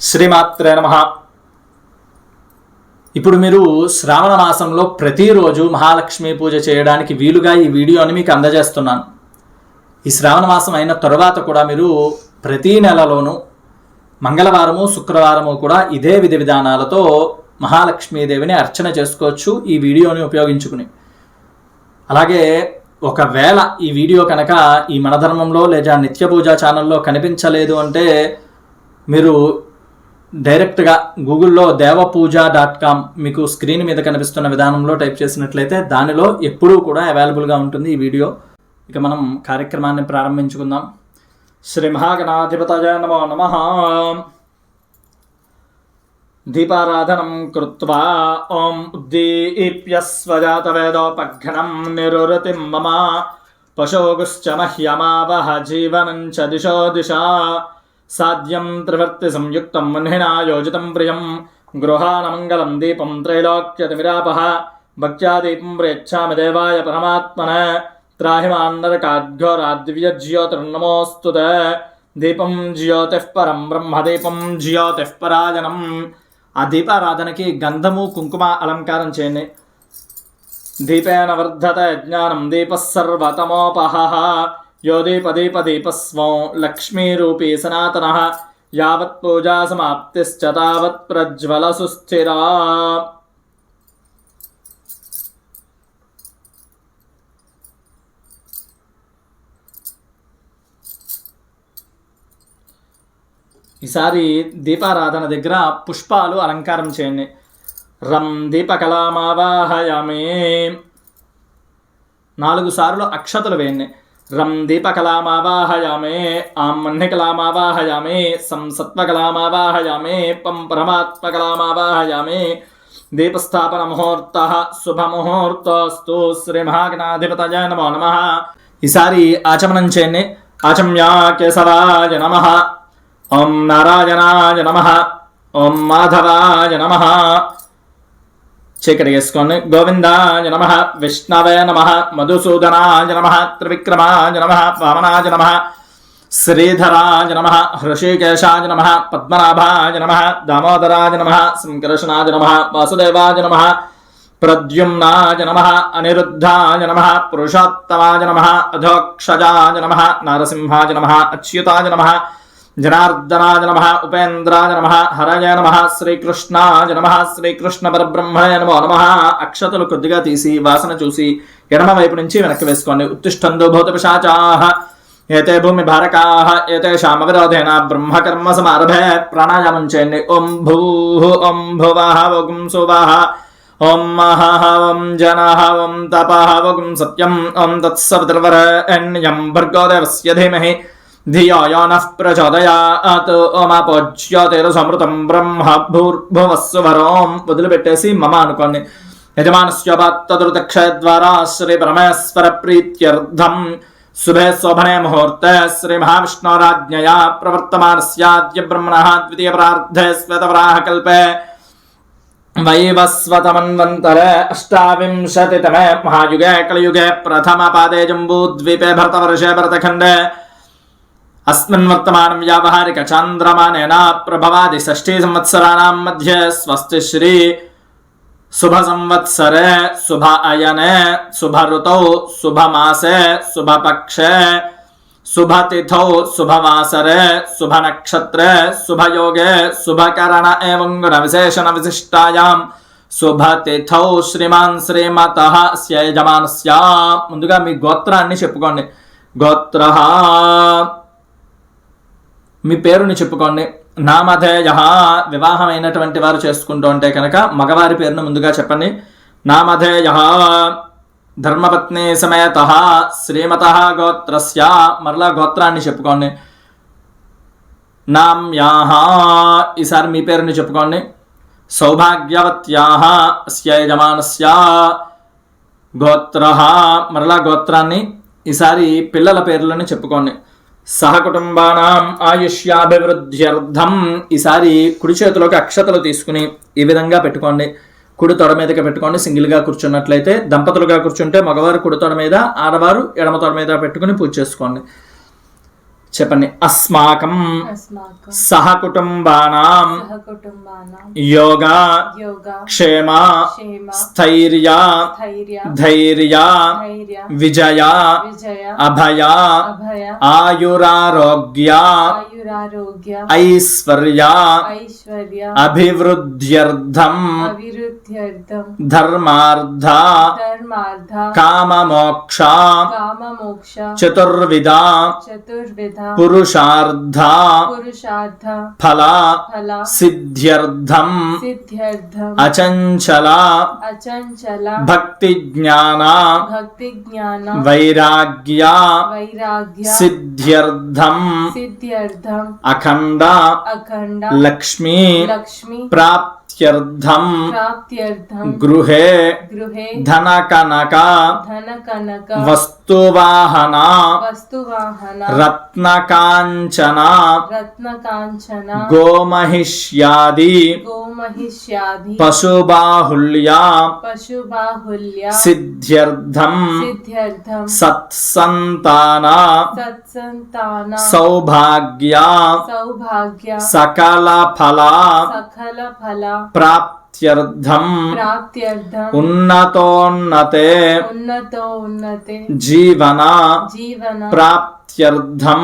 శ్రీమాత్రే నమ. ఇప్పుడు మీరు శ్రావణ మాసంలో ప్రతిరోజు మహాలక్ష్మి పూజ చేయడానికి వీలుగా ఈ వీడియోని మీకు అందజేస్తున్నాను. ఈ శ్రావణ మాసం అయిన తర్వాత కూడా మీరు ప్రతి నెలలోనూ మంగళవారము శుక్రవారము కూడా ఇదే విధి విధానాలతో మహాలక్ష్మీదేవిని అర్చన చేసుకోవచ్చు ఈ వీడియోని ఉపయోగించుకుని. అలాగే ఒకవేళ ఈ వీడియో కనుక ఈ మనధర్మంలో లేదా నిత్య పూజ ఛానల్లో కనిపించలేదు అంటే మీరు డైరెక్ట్గా గూగుల్లో దేవపూజ డాట్ కామ్ మీకు స్క్రీన్ మీద కనిపిస్తున్న విధానంలో టైప్ చేసినట్లయితే దానిలో ఎప్పుడూ కూడా అవైలబుల్గా ఉంటుంది ఈ వీడియో. ఇక మనం కార్యక్రమాన్ని ప్రారంభించుకుందాం. శ్రీ మహాగణాధిపతయ నమో నమ. దీపారాధనం కృత్వా ఓం ఉద్దీప్య స్వజాతవేదోపఘ్నం నిరురతిం మమ. పశోగుశ్చ మహ్యమావహ జీవనం చ దిశో దిశా. సాధ్యం త్రివర్తి సంయుక్తం మన్హిణా యోజితం ప్రియం. గృహానమంగళం దీపం త్రైలోక్యతిమిరాపహ భక్త్యా దీపం ప్రయచ్చామి దేవాయ పరమాత్మన. త్రాహిమాన్నరకాఘ్యోరాద్వియజ్యోతిర్నమోऽस्तु దీపం జ్యోతిః పరం బ్రహ్మదీపం జ్యోతిః పరాజనం. ఆ దీపారాధనకి గంధము కుంకుమ అలంకారం చేయండి. దీపేన వర్ధత జ్ఞానం దీపసర్వతమోపహ యో దీపదీపదీపస్వం లక్ష్మీరూపీ సనాతన యావత్ పూజా సమాప్తిశ్చతావత్ ప్రజ్వల సుస్థిరా ఈసారి దీపారాధన దగ్గర పుష్పాలు అలంకారం చేయండి. రం దీపకళామావాహయామి నాలుగు సార్లు అక్షతలు వేయండి. రం దీపకలామావాహయామే ఆం మన్నికళామావాహయామే సం సత్వకళామావాహయామే పం పరమాత్మకలామావాహయామే. దీపస్థాపన ముహూర్త శుభముహూర్తస్తు శ్రీ మహాగణాధిపతయ నమో నమ. ఈసారి ఆచమనం చేయండి. ఆచమ్యా కేశవాయ నమ. ఓం నారాయణాయ నమ. ఓం మాధవాయ నమ. చీకటి గోవిందాయ నమ విష్ణవే నమ మధుసూదనాయ నమ త్రివిక్రమాయ నమ వామనాయ నమ శ్రీధరాయ నమ హృషికేశాయ నమ పద్మనాభాయ నమ దామోదరాయ నమ సంకర్షణాయ నమ వాసుదేవాయ నమ ప్రద్యుమ్నాయ నమ అనిరుద్ధాయ నమ పురుషోత్తమాయ నమ అధోక్షజాయ నమ నారసింహాయ నమ అచ్యుతాయ నమ జనార్దనాయ నమ ఉపేంద్రాయ నమ హరయ నమ శ్రీకృష్ణాయ నమ శ్రీకృష్ణ పరబ్రహ్మయ నమో నమ. అక్షతలు కొద్దిగా తీసి వాసన చూసి ఎడమ వైపు నుంచి వెనక్కి వేసుకోండి. ఉత్తిష్టందు భౌత పిశాచాః ఏతే భూమి భారకాః ఏతేషాం విరోధేన బ్రహ్మకర్మ సమారభే ప్రాణాయామం చేయండి. ఓం భూ ఓం భువః ఓం సువః. ఓం మహః ఓం జనః ఓం తపః ఓం సత్యం ఓం తత్సవితుర్వరేణ్యం భర్గో దేవస్య ధీమహి. ధియో యో నః ప్రచోదయాత్ ఓమాపోజ్యోతిరసమృతం బ్రహ్మ భూర్భువస్సువరోం వదిలిపెట్టేసి మమ అనుకోండి యజమానస్య పాత్తదుర్దక్ష ద్వారా శ్రీ పరమేశ్వర ప్రీత్యర్థం శుభే శోభనే ముహూర్తే శ్రీ మహావిష్ణోరాజ్ఞయా ప్రవర్తమానస్యాద్య బ్రహ్మణः ద్వితీయ ప్రార్థే శ్వేతవరాహ కల్పే वैवस्वतमन्वन्तरे अष्टाविंशतितमे महायुगे कलियुगे प्रथमपादे जम्बूद्वीपे भरतवर्षे भरतखण्डे अस्मिन् वर्तमानं व्यावहारिकचान्द्रमानेन प्रभवादि षष्ठी संवत्सराणां मध्ये स्वस्ति श्री शुभसंवत्सरे शुभ अयने शुभऋतौ शुभमासे शुभपक्षे शुभतिथौ शुभवासरे शुभनक्षत्रे शुभयोगे शुभकरण एवं गुणविशेषणविशिष्टायां శుభతిథౌ శ్రీమాన్ శ్రీమత యజమానస్య ముందుగా మీ గోత్రాన్ని చెప్పుకోండి గోత్ర మీ పేరుని చెప్పుకోండి. నామధేయ వివాహమైనటువంటి వారు చేసుకుంటూ ఉంటే కనుక మగవారి పేరును ముందుగా చెప్పండి. నామధేయ ధర్మపత్ని సమేత శ్రీమత గోత్రస్య మరలా గోత్రాన్ని చెప్పుకోండి. నామ్యాహ ఈసారి మీ పేరుని చెప్పుకోండి. సౌభాగ్యవత్యాహ యజమానస్య గోత్ర మరలా గోత్రాన్ని ఈసారి పిల్లల పేర్లను చెప్పుకోండి. సహకుటుంబానాం ఆయుష్యాభివృద్ధ్యర్థం. ఈసారి కుడి చేతిలోకి అక్షతలు తీసుకుని ఈ విధంగా పెట్టుకోండి. కుడి తొడ మీదకి పెట్టుకోండి సింగిల్గా కూర్చున్నట్లయితే. దంపతులుగా కూర్చుంటే మగవారు కుడి తొడ మీద ఆడవారు ఎడమ తొడ మీద పెట్టుకుని పూజ చేసుకోండి. చెప్పండి. అస్మాకం సహ కుటుంబానా యోగా క్షేమ స్థైర్య ధైర్య విజయ అభయ ఆయురారోగ్య आयुरारोग्य ऐश्वर्या धर्मार्था काममोक्षा चतुर्विधा चतुर्विधा फला फला सिद्ध्यर्थम् सिद्ध्यर्थम् अचञ्चला भक्तिज्ञाना वैराग्या वैराग्य अखंडा अखंडा लक्ष्मी लक्ष्मी। प्राप्त्यर्थम्। गृहे गृहे। धनकनका। धनकनका। वस्तुवाहना। वस्तुवाहना। रत्नकाञ्चना। रत्नकाञ्चना। गोमहिष्यादि। गोमहिष्यादि। पशुबाहुल्या। पशुबाहुल्या। सिद्ध्यर्थम्। सिद्ध्यर्थम्। सत्सन्ताना। सत्सन्ताना। सौभाग्य। सौभाग्या सकला फला सकल फला प्राप्त्यर्थम। उन्नतोन्नते। जीवना। जीवना। प्राप्त्यर्थम।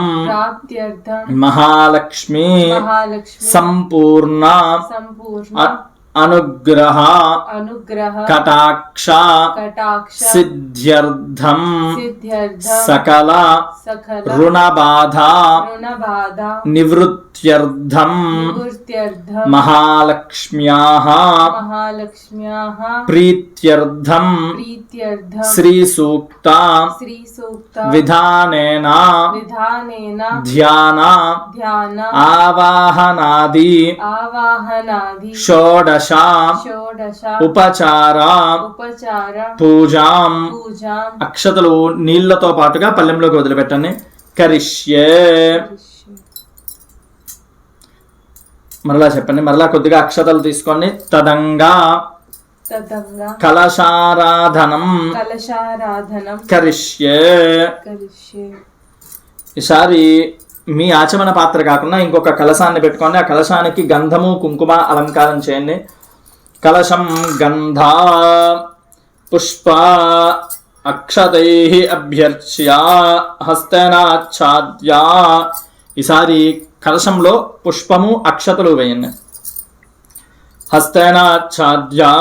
महालक्ष्मी। महालक्ष्मी। संपूर्ण अनुग्रह अनुग्रह कटाक्ष कटाक्ष सिद्ध्यर्थम सकल सकल ऋणबाधा ऋणबाधा निवृत्त्यर्थम महालक्ष्म्याः महालक्ष्म्याः प्रीत्यर्थम प्रीत्यर्थम श्रीसूक्ता विधानेन विधानेन ध्यान ध्यान आवाहनादि आवाहनादि षोडश షోడశ ఉపచార పూజాం అక్షతలు నీళ్ళతో పాటుగా పల్లెంలోకి వదిలిపెట్టండి. కరిష్యే. మరలా చెప్పండి. మరలా కొద్దిగా అక్షతలు తీసుకోండి. తదంగా. కలశారాధనం. కలశారాధనం. కరిష్యే. ఈసారి మీ ఆచమన పాత్ర కాకుండా ఇంకొక కలశాన్ని పెట్టుకోండి. ఆ కలశానికి గంధము కుంకుమ అలంకారం చేయండి. కలశం గంధ పుష్ప అక్షతై అభ్యర్చ్య హస్తనాచ్ఛాద్యా. ఈసారి కలశంలో పుష్పము అక్షతలు వేయండి. హస్తనాచ్ఛాద్యా.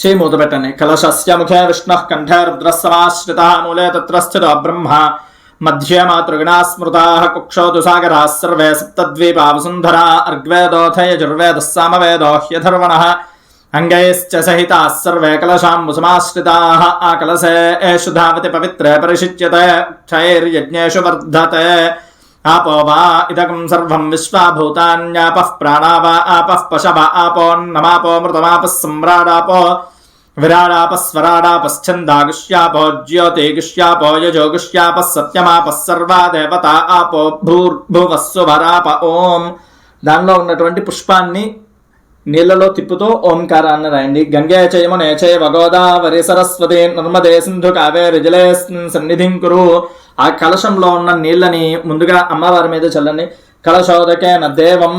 చేయి మూత పెట్టండి. కలశస్య ముఖే విష్ణు కంఠే రుద్రస్సమాశ్రిత మూలే తత్ర స్థిత బ్రహ్మ मध्ये मातृगणा स्मृताः कुक्षोतु सागराः सर्वे सप्तद्वीपावसुन्धरा, अर्ग्वेदोऽथयजुर्वेदः सामवेदो ह्यधर्वणः अङ्गैश्च सहिताः सर्वे कलशां मुसमाश्रिताः आकलसे एषु धावति पवित्रे परिषिच्यते क्षैर्यज्ञेषु वर्धते। आपो वा इदकं सर्वं विश्वाभूतान्यापः प्राणा वा आपः पशव आपोन्नमापो मृतमापः सम्राडापो विराडापः स्वराडापश्छन्दागुष्यापो ज्योतिगुष्यापो यजोगुष्यापः सत्यमापः सर्वा देवता आपो భూర్భువः సుభరాప ఓం దానిలో ఉన్నటువంటి పుష్పాన్ని నీళ్లలో తిప్పుతూ ఓంకారాన్ని రాయండి గంగే చయమునే చైవ గోదావరి సరస్వతి నర్మదే సింధు కావేరి జలే సన్నిధిం కురు ఆ కలశంలో ఉన్న నీళ్ళని ముందుగా అమ్మవారి మీద చల్లండి కలశోదకేన దేవం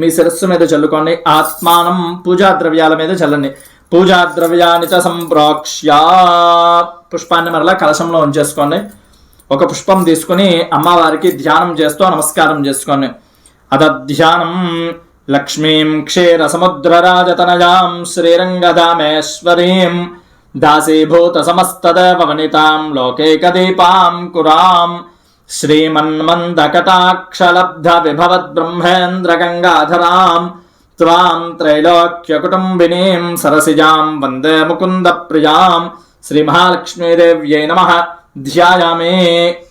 మీ శిరస్సు మీద చల్లుకోండి ఆత్మానం పూజా ద్రవ్యాల మీద చల్లండి పూజా ద్రవ్యాన్ని చ సంప్రోక్ష్య పుష్పాన్ని మరలా కలశంలో ఉంచేసుకోండి. ఒక పుష్పం తీసుకుని అమ్మవారికి ధ్యానం చేస్తూ నమస్కారం చేసుకోండి. అదధ్యానం లక్ష్మీం క్షీరసముద్రరాజతనయాం శ్రీరంగధామేశ్వరీం దాసీభూత సమస్తదేవ వనితాం లోకేకదీపాం కురాం శ్రీమన్మందకటాక్షలబ్ధ విభవద్బ్రహ్మేంద్రగంగాధరాం బ్రహ్మేంద్ర గంగాధరాం త్వాం సరసిజాం వందే ముకుంద ప్రియాం శ్రీ మహాలక్ష్మీదేవ్యై నమ ధ్యాయామే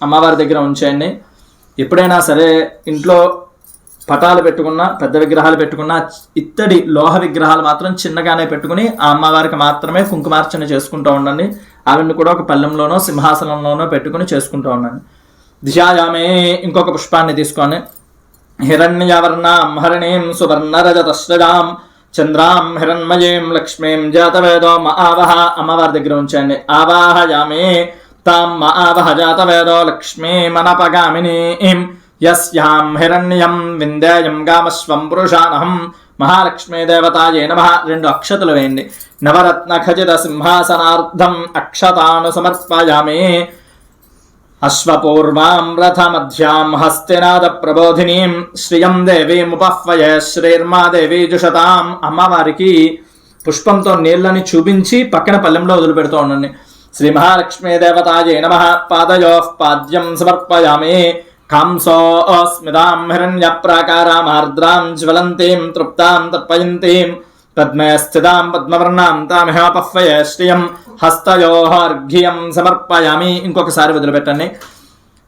అమ్మవారి దగ్గర ఉంచేయండి. ఎప్పుడైనా సరే ఇంట్లో పటాలు పెట్టుకున్న పెద్ద విగ్రహాలు పెట్టుకున్న ఇత్తడి లోహ విగ్రహాలు మాత్రం చిన్నగానే పెట్టుకుని ఆ అమ్మవారికి మాత్రమే కుంకుమార్చన చేసుకుంటూ ఉండండి. ఆవిడని కూడా ఒక పల్లెంలోనో సింహాసనంలోనో పెట్టుకుని చేసుకుంటూ ఉండండి. ధ్యాయామే. ఇంకొక పుష్పాన్ని తీసుకొని హిరణ్యవర్ణాం హరిణీం సువర్ణరజతశ్రజాం చంద్రాం హిరణ్మయీం లక్ష్మీం జాతవేదో ఆవహ అమ్మవారి దగ్గర ఉంచండి ఆవాహయామి तां मा आवह जातवेदो लक्ष्मीमनपगामिनीं यस्यां हिरण्यं విందేయం గామస్వం పురుషానహం మహాలక్ష్మీ దేవతాయే నమ రెండు అక్షతలు వేయండి నవరత్న ఖచిత సింహాసనార్థం అక్షతాను సమర్పయామి అశ్వపూర్వాం రథమధ్యాం హస్తినాద ప్రబోధినీం శ్రియం దేవీముపహ్వయ శ్రీర్మా దేవీ జుషతాం అమ్మవారికి పుష్పంతో నీళ్ళని చూపించి పక్కన పల్లెంలో వదిలిపెడుతూ ఉండండి. శ్రీ మహాలక్ష్మీ దేవతాయే నమ. పాదయో పాద్యం సమర్పయామి. కాంసోస్మితాం హిరణ్య ప్రాకారామార్ద్రాం జ్వలంతీం తృప్తాం తర్పయంతీం. పద్మే స్థితాం పద్మవర్ణాం తామిహాపహ్వయ శ్రియం హస్తయోర్ఘ్యం సమర్పయామి. ఇంకొకసారి వదిలిపెట్టండి.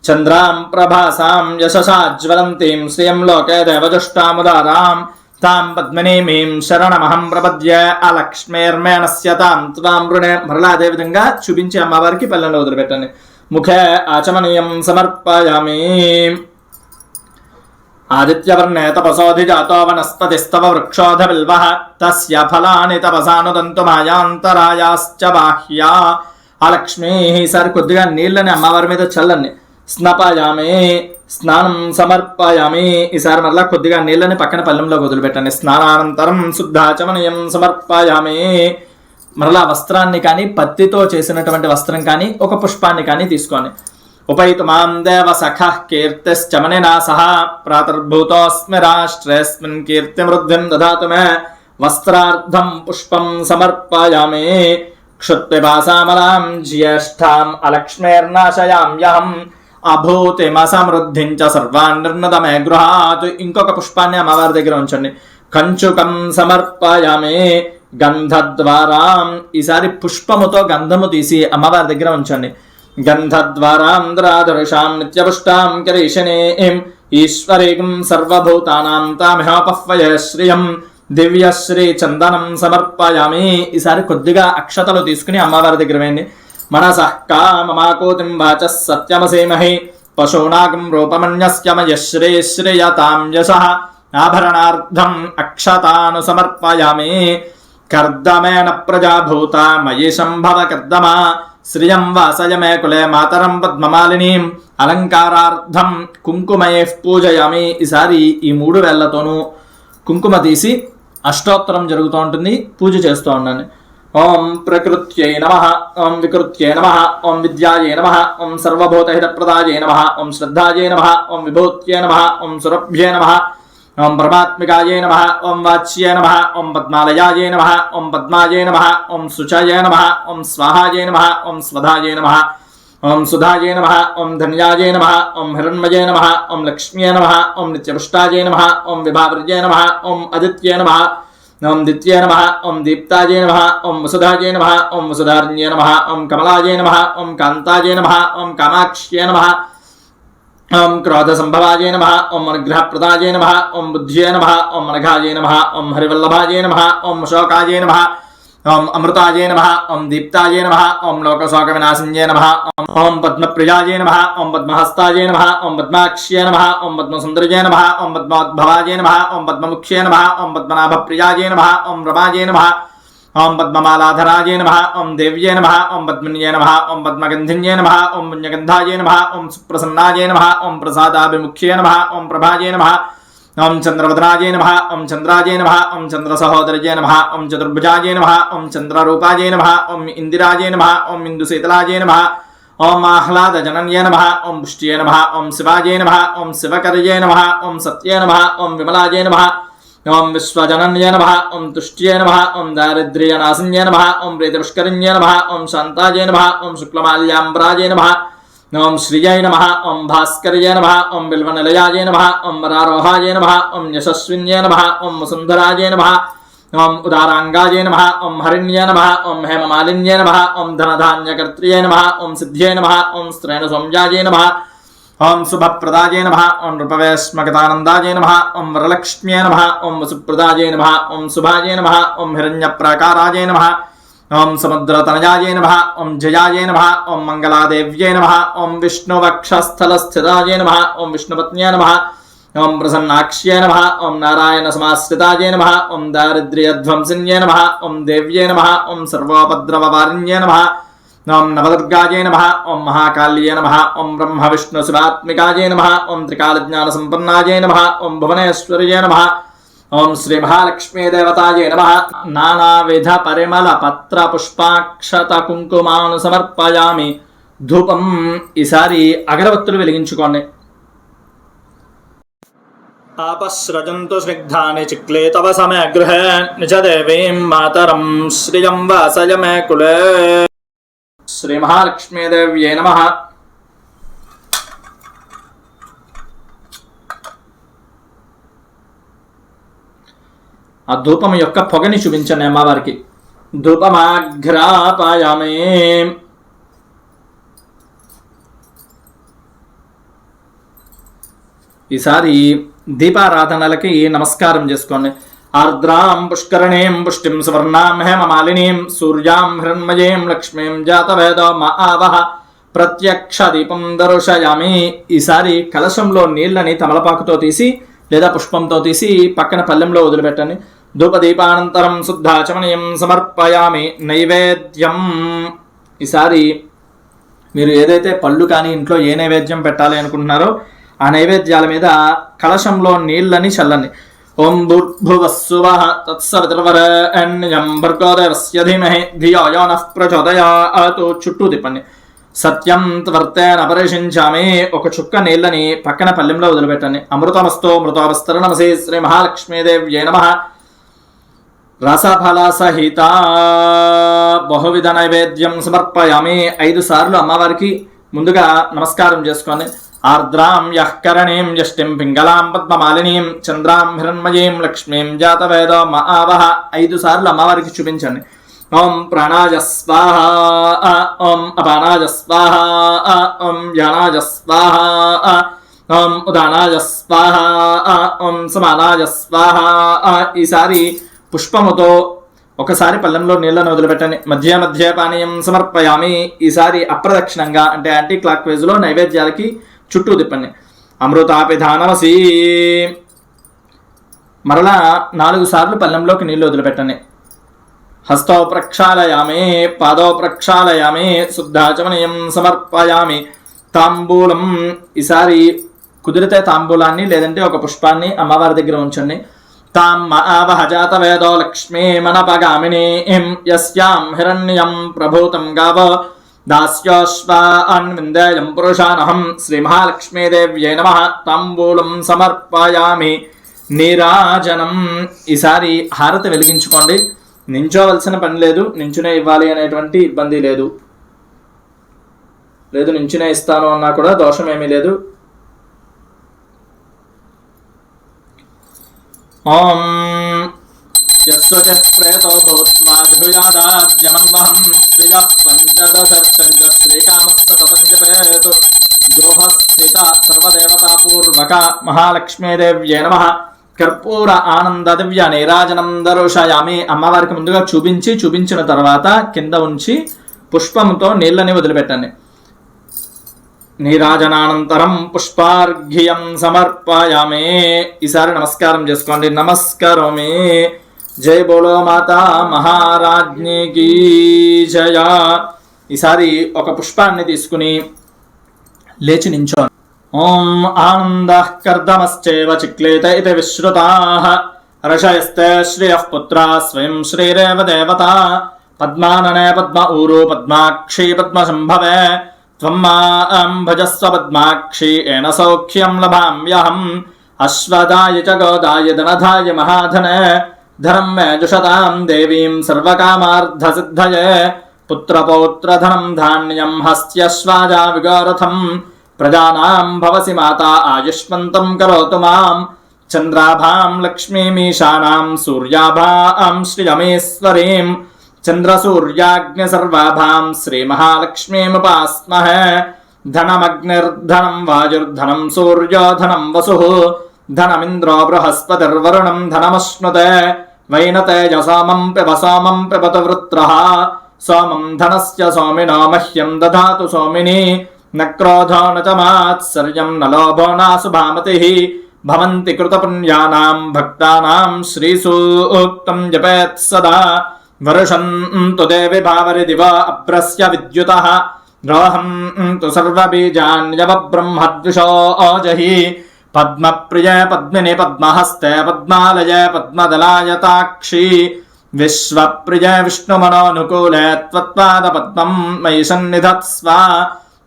చంద్రాం ప్రభాసాం యశసాజ్వలంతీం శ్రీయం లోకే దేవజుష్టాముదారాం. తాం పద్మనీమీం శరణమహం ప్రపద్య అలక్ష్మీర్మేణస్య తాం త్వాం రుణే మరలా అదే విధంగా చూపించి అమ్మవారికి పల్లెంలో వదిలిపెట్టండి. ముఖే ఆచమనీయం సమర్పయామి. ఆదిత్యవర్ణే తపసోధిజాతో వనస్పతిస్తవ వృక్షోధ బిల్వ తస్య ఫలాని తపసానుదంతు మాయాంతరాయాశ్చ బాహ్యా ఆ లక్ష్మీ ఈసారి కొద్దిగా నీళ్ళని అమ్మవారి మీద చల్లని స్నపయామి స్నానం సమర్పయామి ఈసారి మరలా కొద్దిగా నీళ్ళని పక్కన పల్లెంలో వదిలిపెట్టండి। స్నానానంతరం శుద్ధాచమనీయం సమర్పయామి। మరలా వస్త్రాన్ని కానీ పత్తితో చేసినటువంటి వస్త్రం కానీ ఒక పుష్పాన్ని కానీ తీసుకోండి। ఉపైతు మాం దేవ సఖ కీర్తిశ్చమనినా సహ ప్రాతర్భూతోస్మి రాష్ట్రేస్మిన్ కీర్తిమృద్ధిం దదాతు మే వస్త్రార్థం పుష్పం సమర్పయామి క్షుత్పిపాసామలాం జ్యేష్ఠాం అలక్ష్మేర్నాశయామ్యహం అభూతిమసమృద్ధిం చ సర్వాన్ నిర్ణతమే గృహాత్ ఇంకొక పుష్పాన్ని అమ్మవారి దగ్గర ఉంచండి. కంచుకం సమర్పయామి గంధద్వారాం ఈసారి పుష్పముతో గంధము తీసి అమ్మవారి దగ్గర ఉంచండి. గంధద్వారాంధ్రాధరుషాం నిత్యపుష్టాం కిరీశనేం ఈశ్వరీం సర్వభూతానాం తామిహోపహ్వయ శ్రియం దివ్యశ్రీ చందనం సమర్పయామి ఈసారి కొద్దిగా అక్షతలు తీసుకుని అమ్మవారి దగ్గర వేయండి మనసః కామమాకోతిం వాచ సత్యమసేమహి పశూనాగం రూపమన్యస్యమయ యశ ఆభరణార్థం అక్షతాను సమర్పయామి. కర్దమేన ప్రజాభూత మయి సంభవ కర్దమా. శ్రియం వాసయమే కులే మాతరం పద్మమాలిని అలంకారార్థం కుంకుమయే పూజయామి ఈసారి ఈ మూడు వేళ్ళతోనూ కుంకుమ తీసి అష్టోత్తరం జరుగుతూ ఉంటుంది పూజ చేస్తూ ఉండండి. ఓం ప్రకృత్యై నమ ఓం వికృత్యై నమ ఓం విద్యాయే నమ ఓం సర్వభూతహితప్రదాయే నమ ఓం శ్రద్ధాయే నమ ఓం విభూత్యే నమ ఓం సురభ్యే నమ ఓం పరమాత్మికాయ నమ ఓం వాచ్యే నమ ఓం పద్మాలయాయ నమ ఓం పద్మాయ నమ ఓం శుచయే నమ ఓం స్వాహాయ నమ ఓం స్వధాయ నమ ఓం సుధాయ నమ ఓం ధన్యాయ నమ ఓం హిరణ్మయ నమ ఓం లక్ష్మ్యే నమ ఓం నిత్యపుష్టాయ నమ ఓం విభావృజే నమ ఓం అదిత్యే నమ ఓం దిత్యే నమ ఓం దీప్తాయ నమ ఓం వసుధాయ నమ ఓం వసుధార్ణ్యే నమ ఓం కమలాయ నమ ఓం కాంతాయ నమ ఓం కామాక్ష్యే నమ ఓం క్రోధసంభవాయ నమ ఓం అనుగ్రహప్రదాయ నమ ఓం బుద్ధ్యే నమ ఓం అనఘాయ నమ ఓం హరివల్లభాజే నమ ఓం అశోకాయ నమ ఓం అమృతాజే నమ ఓం దీప్తాజే నమ ఓం లోకశోక వినాశంజే నమ ఓం పద్మప్రియాయ నమ ఓం పద్మహస్తాజే నమ ఓం పద్మాక్ష్యే నమ ఓం పద్మసుందరజే నమ ఓం పద్మోద్భవాజే నమ ఓం పద్మముఖ్యే నమ ఓం పద్మనాభప్రియాయ నమ ఓం రమాజే నమ ఓం పద్మమాలాధరాయ నమ ఓం దేవ్యే నమ ఓం పద్మిన్యే నమ ఓం పద్మగంధిన్యే నమ ఓం పుణ్యగంధాయ నమ ఓం సుప్రసన్నాయ నమ ఓం ప్రసాదాభిముఖ్యే నమ ఓం ప్రభాయ నమ ఓం చంద్రవదనాయ నమ ఓం చంద్రాయ నమ ఓం చంద్రసహోదరయ నమ ఓం చతుర్భుజాయ నమ ఓం చంద్రరూపాయ నమ ఓం ఇందిరాయ నమ ఓం ఇందుశీతలాయ నమ ఓం ఆహ్లాదజనన్యే నమ ఓం పుష్ట్యే నమ ఓం శివాయ నమ ఓం శివకరయే నమ ఓం సత్యే నమ ఓం విమలాయ నమ ఓం విశ్వజనన్య నమ ఓం తుష్ట్యే నమ ఓం దారిద్ర్యనాశన్య నమ ఓం ప్రీతిపుష్కరిణ్య నమ ఓం శాంతాయ నమ ఓం శుక్లమాల్యాంబరాయ నమ ఓం శ్రియై నమ ఓం భాస్కర్య నమ ఓం బిల్వనిలయాయ నమ ఓం వరారోహాయ నమ ఓం యశస్విన్య నమ ఓం వసుంధరాయ నమ ఓం ఉదారాంగాయ నమ ఓం హరిణ్య నమ ఓం హేమమాలిన్య నమ ఓం ధనధాన్యకర్త్రియే నమ ఓం సిద్ధ్యే నమ ఓం స్త్రేణ సౌమ్యాయ నమ ఓం శుభప్రదాయ నమ ఓం నృపవేశ్మగతానందాయ నమ ఓం వరలక్ష్మ్యే నమ ఓం వసుప్రదాయ నమ ఓం శుభాయ నమ ఓం హిరణ్యప్రాకారాయ నమ ఓం సముద్రతనయాయ నమ ఓం జయాయ నమ ఓం మంగళాదేవ్యై నమ ఓం విష్ణువక్షస్థలస్థితాయ నమ ఓం విష్ణుపత్న్యే నమ ఓం ప్రసన్నాక్ష్యే నమ ఓం నారాయణ సమాశ్రితాయ నమ ఓం దారిద్ర్యధ్వంసిన్యే నమ ఓం దేవ్యే నమ ఓం సర్వోపద్రవవారిణ్యే నమ ఓం నవదుర్గాయ నమ ఓం మహాకాళ్యే నమ ఓం బ్రహ్మ విష్ణు శివాత్మికాయ నమ ఓం త్రికాలజ్ఞాన సంపన్నాయ నమ ఓం భువనేశ్వర్యే నమ ఓం శ్రీ మహాలక్ష్మీదేవతాయ నమ. నానావిధ పరిమళ పత్ర పుష్పాక్షత కుంకుమాను సమర్పయామి. ధూపం ఈసారి అగరవత్తులు వెలిగించుకోండి. ఆపస్రజంతు స్నిగ్ధాని చిక్లే తవ సమయగృహే. నిజ దేవీం మాతరం శ్రియం వాసయమే కులే. శ్రీ మహాలక్ష్మీదేవ్యై నమ ఆ ధూపం యొక్క పొగని చూపించండి అమ్మవారికి ధూపమాఘ్రాపాయామే ఈసారి దీపారాధనలకి నమస్కారం చేసుకోండి ఆర్ద్రాం పుష్కరణీం పుష్టిం సువర్ణాం హేమమాలినీం సూర్యాం హిరణ్మయీం లక్ష్మీం జాతవేద మా ఆవహ ప్రత్యక్ష దీపం దరుషయామి ఈసారి కలశంలో నీళ్ళని తమలపాకుతో తీసి లేదా పుష్పంతో తీసి పక్కన పల్లెంలో వదిలిపెట్టండి. ధూపదీపానంతరం శుద్ధాచమనీయం సమర్పయామి నైవేద్యం. ఈసారి మీరు ఏదైతే పళ్ళు కానీ ఇంట్లో ఏ నైవేద్యం పెట్టాలి అనుకుంటున్నారో ఆ నైవేద్యాల మీద కలశంలో నీళ్ళని చల్లండి. ఓం భూర్భువస్సువ తత్సవితర్వరణ్యం భర్గోదేవస్య ధీమహి ధియో యో నః ప్రచోదయాతు చుట్టూ తిప్పండి సత్యం త్వర్తేన పరిశించామి ఒక చుక్క నీళ్ళని పక్కన పల్లెంలో వదిలిపెట్టండి అమృతమస్తో మృతోపస్తర నమసి శ్రీ మహాలక్ష్మీదేవ్యే నమః రసఫలసహిత బహువిధ నైవేద్యం సమర్పయామి ఐదు సార్లు అమ్మవారికి ముందుగా నమస్కారం చేసుకోండి ఆర్ద్రాం యః కరణీం యష్టిం పింగళాం పద్మమాలినీం చంద్రాం హిరణ్మయీం లక్ష్మీం జాతవేద మహావహ ఆవహ ఐదు సార్లు అమ్మవారికి చూపించండి. ఓం ప్రాణాజస్వాహ ఓం అపానాజస్వాహ ఓం యానాజస్వాహ ఓం ఉదానాజస్వాహ ఓం సమానాజస్వాహ ఈసారి పుష్పముతో ఒకసారి పల్లెంలో నీళ్ళను వదిలిపెట్టండి. మధ్య మధ్య పానీయం సమర్పయామి. ఈసారి అప్రదక్షిణంగా అంటే యాంటీ క్లాక్ వేజ్లో నైవేద్యాలకి చుట్టూ తిప్పండి. అమృతాపిధానమసి మరలా నాలుగు సార్లు పల్లెంలోకి నీళ్ళు వదిలిపెట్టండి. హస్తో ప్రక్షాళయామి పాదో ప్రక్షాళయామి శుద్ధాచమనీయం సమర్పయామి. తాంబూలం ఈసారి కుదిరితే తాంబూలాన్ని లేదంటే ఒక పుష్పాన్ని అమ్మవారి దగ్గర ఉంచండి. తాం ఆవహ జాత వేదో లక్ష్మీ మనపగామినీం యస్యాం హిరణ్యం ప్రభూతం గావ. దాస్యోశ్వాన్విందేయం పురుషానహం శ్రీ మహాలక్ష్మీదేవ్యై నమ. తాంబూలం సమర్పయామి. నీరాజనం. ఈసారి హారతి వెలిగించుకోండి. నించోవలసిన పని లేదు. నించునే ఇవ్వాలి అనేటువంటి ఇబ్బంది లేదు. లేదు నించునే ఇస్తాను అన్నా కూడా దోషం ఏమీ లేదు. ఓం. యస్వచ ప్రేతో భూత్వా జుయాదాద్యమన్వహం శ్రియ పంచదశర్చంచ శ్రీకామస్తపంచపేతు గృహస్థిత సర్వదేవతాపూర్వక మహాలక్ష్మీదేవ్యే నమ. కర్పూర ఆనంద దివ్య నీరాజనం దరుషయామి అమ్మవారికి ముందుగా చూపించి చూపించిన తర్వాత కింద ఉంచి పుష్పంతో నీళ్ళని వదిలిపెట్టండి. నీరాజనానంతరం పుష్పార్ఘ్యం సమర్పయామే. ఈసారి నమస్కారం చేసుకోండి. నమస్కారమే. జై బోలో మాతా మహారాజ్ఞికి జయ ఈసారి ఒక పుష్పాన్ని తీసుకుని లేచి నించో ఓం ఆనంద కర్దమశ్చేవ చిక్లేత ఇది విశ్రుతా రషయస్తే శ్రియ పుత్ర స్వయం శ్రీరేవ దేవత పద్మాననే పద్మ ఊరు పద్మాక్షి పద్మశంభవే త్వం మాం భజస్వ పద్మాక్షి ఏన సౌఖ్యం లభామ్యహం అశ్వదాయ చ గోదాయ ధనధాయ మహాధనే धनं मे जुषतां पुत्र पौत्र धनम धान्यम हस्त्यश्वाजा विगारथं प्रजानां भवसि माता आयुष्मन्तं करोतु माँ चन्द्राभां लक्ष्मीमीशानां सूर्याभां श्रियमेश्वरीं चन्द्रसूर्याग्निसर्वाभां श्रीमहालक्ष्मीमुपास्महे। धनमग्निर्धनं वायुर्धनं सूर्यो धनं वसुः। धनमिन्द्रो बृहस्पतिर्वरुणं धनमश्नुते। वैनते यसामम् पिबसामम् पिबतवृत्रः सोमं धनस्य सोमिनो मह्यं दधातु सोमिनि न क्रोधो न च मात्सर्यं न लोभो नासुभामतिः। भवन्ति कृतपुण्यानां भक्तानां श्रीसूक्तं जपेत् सदा। वर्षन्तु देवि भावरि दिव अभ्रस्य विद्युतः। रोहम् तु सर्वबीजान्यवब्रह्मद्विषो ओजहि। पद्मप्रिय पद्मिनि पद्महस्ते पद्मदलायताक्षी। विश्व ताक्षी विश्वप्रिय विष्णुमनोऽनुकूले त्वत्पादपद्मम् मयि सन्निधत्स्व।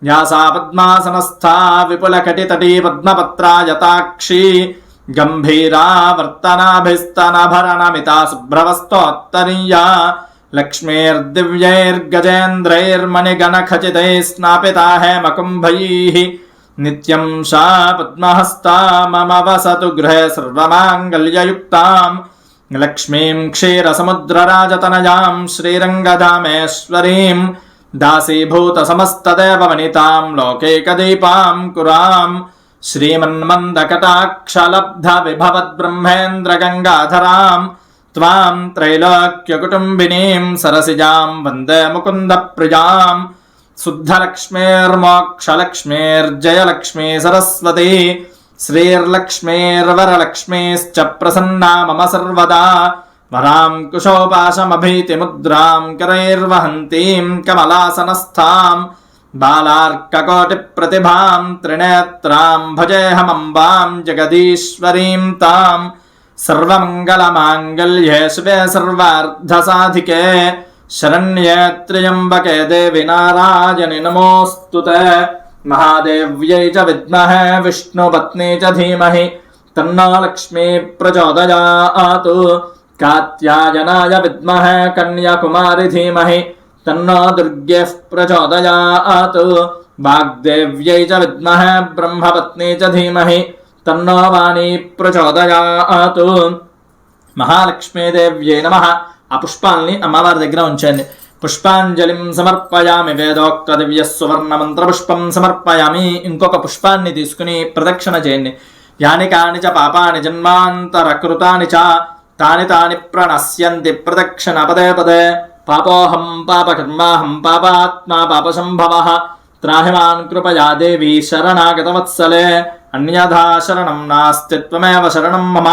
न्यासा पद्मासनस्था विपुलकटितटी पद्मपत्रा यताक्षी गम्भीरा वर्तनाभिस्तनभरणमिता सुभ्रवस्तोत्तरीया। लक्ष्मीर्दिव्यैर्गजेन्द्रैर्मणिगणखचितैः स्नापिता हेमकुम्भैः। नित्यं सा पद्महस्ता मम वसतु गृहे सर्वमाङ्गल्ययुक्ताम् लक्ष्मीं क्षीरसमुद्रराजतनयां श्रीरङ्गधामेश्वरीं दासीभूतसमस्तदेववनितां लोकैकदीपां कुराम् श्रीमन्मन्दकटाक्षलब्धविभवद्ब्रह्मेन्द्रगङ्गाधराम् त्वां त्रैलोक्यकुटुम्बिनीं सरसिजां वन्दे मुकुन्दप्रियां शुद्धलक्ष्मीर्मोक्षलक्ष्मीर्जयलक्ष्मी सरस्वती श्रीर्लक्ष्मीर्वरलक्ष्मीश्च प्रसन्ना मम सर्वदा। वरां कुशोपाशमभीतिमुद्रां करैर्वहन्तीं कमलासनस्थां, बालार्ककोटिप्रतिभां, त्रिनेत्रां भजेऽहमम्बां जगदीश्वरीं ताम् सर्वमङ्गलमाङ्गल्ये शिवे सर्वार्धसाधिके। शरण्ये त्र्यम्बके देवि ते। महादेव्यै च विद्महे, विष्णुपत्नी च धीमहि। तन्नो लक्ष्मी प्रचोदयात्। कात्यायनाय विद्महे, कन्याकुमारि धीमहि। तन्नो दुर्गेः प्रचोदयात्। वाग्देव्यै च विद्महे, ब्रह्मपत्नी च धीमहि। तन्नो वाणी प्रचोदयात्। महालक्ष्मीदेव्यै नमः। ఆ పుష్పాల్ని అమ్మవారి దగ్గర ఉంచండి. పుష్పాంజలిం సమర్పయామి వేదోక్త దివ్య సువర్ణ మంత్రపుష్పం సమర్పయామి. ఇంకొక పుష్పాన్ని తీసుకుని ప్రదక్షిణ చేయండి. యాని కాని చ పాపాని జన్మాంతరకృతాని చ తాని తాని ప్రణశ్యంతి ప్రదక్షిణ పదే పదే. పాపోహం పాపకర్మాహం పాపాత్మా పాపసంభవ. త్రాహిమాన్ కృపయా దేవి శరణాగతవత్సలే. అన్యథా శరణం నాస్తిత్వమేవ శరణం మమ.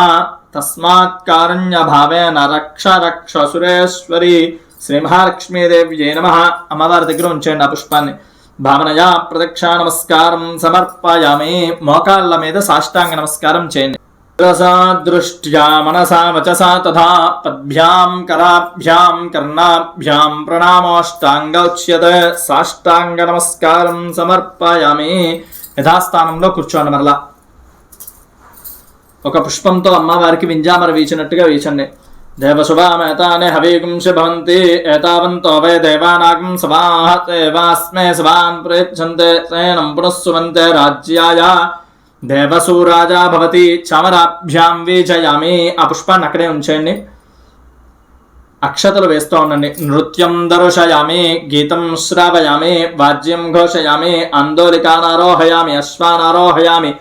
తస్మాత్ కారుణ్యభావేన రక్ష రక్ష సురేశ్వరి శ్రీ మహాలక్ష్మీదేవ్యై నమ. అమ్మవారి దగ్గర ఉంచండి ఆ పుష్పాన్ని. భావనయా ప్రదక్షిణ నమస్కారం సమర్పయామి. మోకాళ్ళ మీద సాష్టాంగ నమస్కారం చేయండి. రసా దృష్ట్యా మనసా వచసా తథా పద్భ్యాం కరాభ్యాం కర్ణాభ్యాం ప్రణామోష్టాంగోచ్యత. సాష్టాంగ నమస్కారం సమర్పయామి. యథాస్థానంలో కూర్చోండి మరలా. ఒక పుష్పంతో అమ్మవారికి వింజామర వీచినట్టుగా వీచండి. దేవశుభామేతానే హవీగుంశ భవంతి ఏతావంతో వై దేవానాగం సవాహ దేవాస్మే సవాన్ ప్రయచ్చంతే తేనం పునఃసువంతే రాజ్యాయ. దేవసూరాజా భవతి చమరాభ్యాం వీచయామి. ఆ పుష్పాన్ని అక్కడే ఉంచేయండి. అక్షతలు వేస్తూ ఉండండి. నృత్యం దర్శయామి గీతం శ్రావయామి వాద్యం ఘోషయామి ఆందోళికానారోహయామి అశ్వానారోహయామి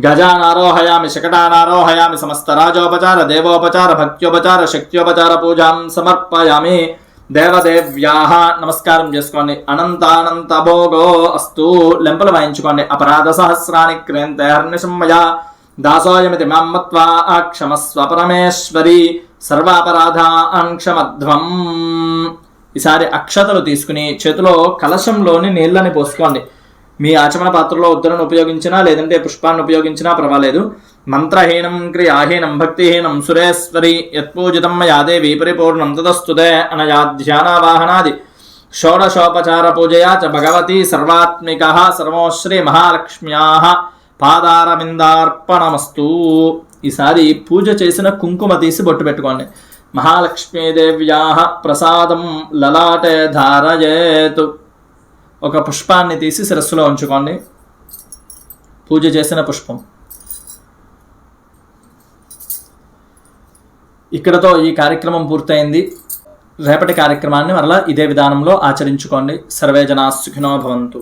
గజానారోహయామి శకటానారోహయామి సమస్త రాజోపచార దేవోపచార భక్త్యోపచార శక్త్యోపచార పూజాం సమర్పయామి. దేవదేవ్యాహ నమస్కారం చేసుకోండి. అనంతానంత భోగో అస్తు. లెంపలు వాయించుకోండి. అపరాధ సహస్రాని క్రేంతే హర్నిశమ్మయ దాసోయమితి మమ్మత్వా అక్షమస్వ పరమేశ్వరి. సర్వాపరాధ అంక్షమధ్వం ఈసారి అక్షతలు తీసుకుని చేతిలో కలశంలోని నీళ్ళని పోసుకోండి. మీ ఆచమన పాత్రలో ఉత్తరను ఉపయోగించినా లేదంటే పుష్పాన్ని ఉపయోగించినా పర్వాలేదు. మంత్రహీనం క్రియాహీనం భక్తిహీనం సురేశ్వరి యత్పూజితం యాదేవి పరిపూర్ణం తదస్తుదే అనయా ధ్యానావాహనాది. షోడశోపచార పూజయా చ భగవతి సర్వాత్మిక సర్వోశ్రీ మహాలక్ష్మ్యా పాదారవిందార్పణమస్తు. ఈసారి పూజ చేసిన కుంకుమ తీసి బొట్టు పెట్టుకోండి. మహాలక్ష్మీదేవ్యా ప్రసాదం లలాటే ధారయేతు. ఒక పుష్పాన్ని తీసి శిరస్సులో ఉంచుకోండి. పూజ చేసిన పుష్పం. ఇక్కడతో ఈ కార్యక్రమం పూర్తయింది. రేపటి కార్యక్రమాన్ని మరలా ఇదే విధానంలో ఆచరించుకోండి. సర్వే జనా సుఖినో భవంతు.